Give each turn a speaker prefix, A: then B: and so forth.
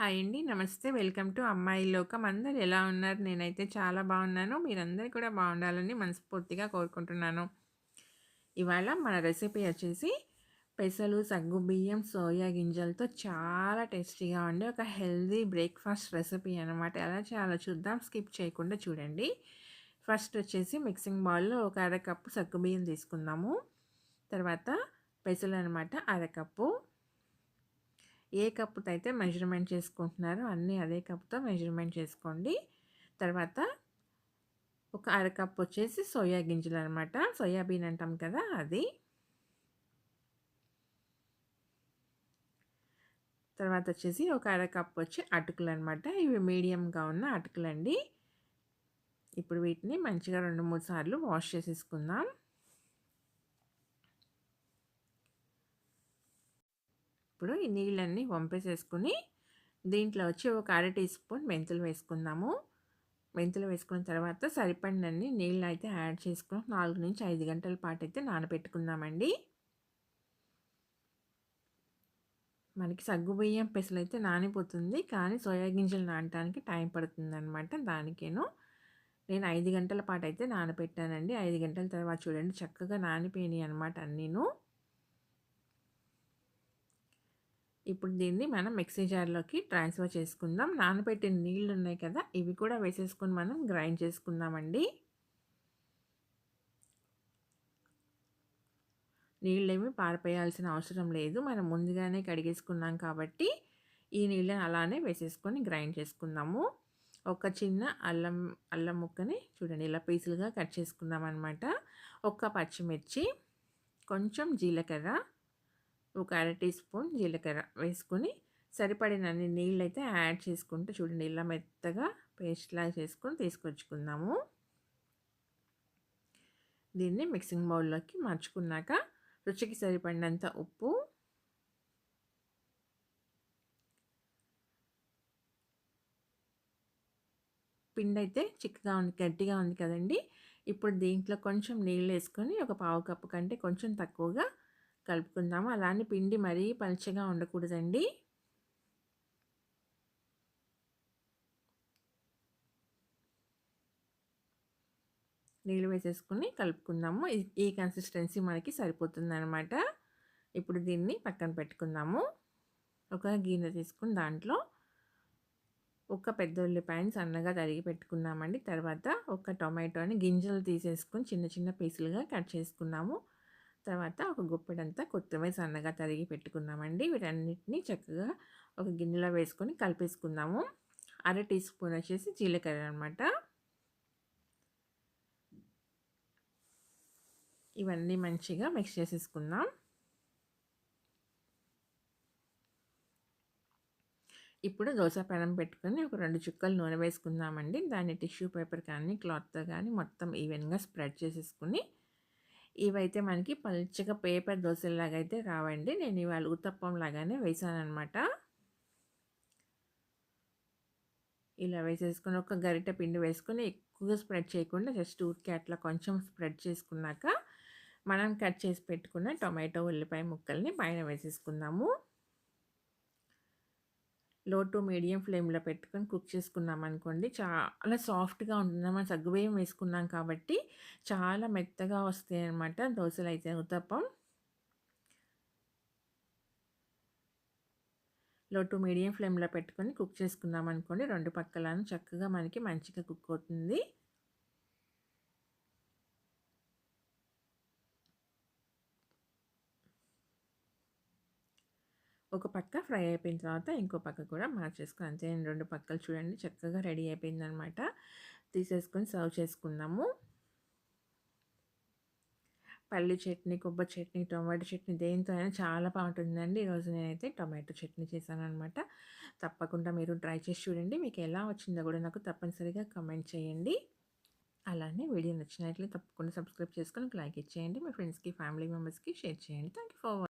A: Hi అండి. నమస్తే. Welcome to అమ్మాయి లోకం. అందరు ఎలా ఉన్నారు? నేనైతే చాలా బాగున్నాను. మీరందరూ కూడా బాగుండాలని మనస్ఫూర్తిగా కోరుకుంటున్నాను. ఇవాళ మన రెసిపీ వచ్చేసి పెసలు, సగ్గు బియ్యం సోయా గింజలతో చాలా టేస్టీగా ఉండే ఒక హెల్దీ బ్రేక్‌ఫాస్ట్ రెసిపీ అనమాట. ఎలా చాలా చూద్దాం. స్కిప్ చేయకుండా చూడండి. ఫస్ట్ వచ్చేసి మిక్సింగ్ బౌల్‌లో ఒక అరకప్పు సగ్గుబియ్యం తీసుకుందాము. తర్వాత పెసలు అనమాట అరకప్పు. ఏ కప్పుతో అయితే మెజర్మెంట్ చేసుకుంటున్నారో అన్నీ అదే కప్తో మెజర్మెంట్ చేసుకోండి. తర్వాత ఒక అరకప్పు వచ్చేసి సోయా గింజలు అనమాట సోయాబీన్ అంటాం కదా అది. తర్వాత వచ్చేసి ఒక అరకప్పు వచ్చి అటుకులు అనమాట ఇవి మీడియంగా ఉన్న అటుకులండి. ఇప్పుడు వీటిని మంచిగా రెండు మూడు సార్లు వాష్ చేసేసుకుందాం. ఇప్పుడు ఈ నీళ్ళన్నీ వంపేసేసుకుని దీంట్లో వచ్చి ఒక అర టీ స్పూన్ మెంతులు వేసుకుందాము. మెంతులు వేసుకున్న తర్వాత సరిపడినన్ని నీళ్ళు అయితే యాడ్ చేసుకుని నాలుగు నుంచి ఐదు గంటల పాటు అయితే నానబెట్టుకుందామండి. మనకి సగ్గు బియ్యం పెసలు అయితే నానిపోతుంది కానీ సోయా గింజలు నానటానికి టైం పడుతుంది అనమాట దానికేను. నేను ఐదు గంటల పాటు అయితే నానబెట్టానండి. ఐదు గంటల తర్వాత చూడండి చక్కగా నానిపోయినాయి అనమాట అన్నీను. ఇప్పుడు దీన్ని మనం మిక్సీ జార్లోకి ట్రాన్స్ఫర్ చేసుకుందాం. నానబెట్టిన నీళ్ళు ఉన్నాయి కదా ఇవి కూడా వేసేసుకొని మనం గ్రైండ్ చేసుకుందామండి. నీళ్ళేమి పారిపోయాల్సిన అవసరం లేదు. మనం ముందుగానే కడిగేసుకున్నాం కాబట్టి ఈ నీళ్ళని అలానే వేసేసుకొని గ్రైండ్ చేసుకుందాము. ఒక చిన్న అల్లం అల్లం ముక్కని చూడండి ఇలా పీసులుగా కట్ చేసుకుందాం అనమాట ఒక పచ్చిమిర్చి కొంచెం జీలకర్ర ఒక అర టీ స్పూన్ జీలకర్ర వేసుకొని సరిపడినన్ని నీళ్ళు అయితే యాడ్ చేసుకుంటూ చూడండి ఇలా మెత్తగా పేస్ట్లా చేసుకొని తీసుకొచ్చుకుందాము. దీన్ని మిక్సింగ్ బౌల్లోకి మార్చుకున్నాక రుచికి సరిపడినంత ఉప్పు పిండి అయితే చిక్కగా ఉంది గట్టిగా ఉంది కదండి. ఇప్పుడు దీంట్లో కొంచెం నీళ్ళు వేసుకొని ఒక పావు కప్పు కంటే కొంచెం తక్కువగా కలుపుకుందాము. అలానే పిండి మరీ పలుచగా ఉండకూడదండి. నీళ్ళు వేసేసుకుని కలుపుకుందాము. ఈ కన్సిస్టెన్సీ మనకి సరిపోతుందనమాట ఇప్పుడు దీన్ని పక్కన పెట్టుకుందాము. ఒక గిన్నె తీసుకుని దాంట్లో ఒక పెద్ద ఉల్లిపాయని సన్నగా తరిగి పెట్టుకున్నామండి. తర్వాత ఒక టొమాటోని గింజలు తీసేసుకొని చిన్న చిన్న పీసులుగా కట్ చేసుకున్నాము. తర్వాత ఒక గుప్పెడంతా కొత్తిమీర సన్నగా తరిగి పెట్టుకున్నామండి. వీటన్నిటిని చక్కగా ఒక గిన్నెలో వేసుకొని కలిపేసుకుందాము. అర టీ స్పూన్ వచ్చేసి జీలకర్ర అనమాట ఇవన్నీ మంచిగా మిక్స్ చేసేసుకుందాం. ఇప్పుడు దోశ పెనం పెట్టుకొని ఒక రెండు చుక్కలు నూనె వేసుకుందామండి. దాన్ని టిష్యూ పేపర్ కానీ క్లాత్తో కానీ మొత్తం ఈవెన్గా స్ప్రెడ్ చేసేసుకుని ఇవైతే మనకి పలుచగా పేపర్ దోశలాగా అయితే రావండి. నేను ఇవాళ ఉత్తప్పం లాగానే వేసానమాట ఇలా వేసేసుకుని ఒక గరిటె పిండి వేసుకొని ఎక్కువగా స్ప్రెడ్ చేయకుండా జస్ట్ ఊరికే అట్లా కొంచెం స్ప్రెడ్ చేసుకున్నాక మనం కట్ చేసి పెట్టుకున్న టొమాటో ఉల్లిపాయ ముక్కల్ని పైన వేసేసుకుందాము. లో టు మీడియం ఫ్లేమ్లో పెట్టుకొని కుక్ చేసుకున్నాం అనుకోండి చాలా సాఫ్ట్గా ఉంటుంది. మనం సగ్గుబియ్యం వేసుకున్నాం కాబట్టి చాలా మెత్తగా వస్తాయి అనమాట దోశలు అయితే ఉత్తప్పం. లో టు మీడియం ఫ్లేమ్లో పెట్టుకొని కుక్ చేసుకున్నాం అనుకోండి రెండు పక్కలను చక్కగా మనకి మంచిగా కుక్ అవుతుంది. ఒక పక్క ఫ్రై అయిపోయిన తర్వాత ఇంకో పక్క కూడా మార్చేసుకుని అంతే రెండు పక్కలు చూడండి చక్కగా రెడీ అయిపోయిందనమాట. తీసేసుకొని సర్వ్ చేసుకుందాము. పల్లి చట్నీ కొబ్బరి చట్నీ టొమాటో చట్నీ దేంతో అయినా చాలా బాగుంటుందండి. ఈరోజు నేనైతే టొమాటో చట్నీ చేశాను అనమాట తప్పకుండా మీరు ట్రై చేసి చూడండి. మీకు ఎలా వచ్చిందో కూడా నాకు తప్పనిసరిగా కమెంట్ చేయండి. అలానే వీడియో నచ్చినట్లయితే తప్పకుండా సబ్స్క్రైబ్ చేసుకొని లైక్ ఇచ్చేయండి. మీ ఫ్రెండ్స్కి ఫ్యామిలీ మెంబర్స్కి షేర్ చేయండి. Thank you for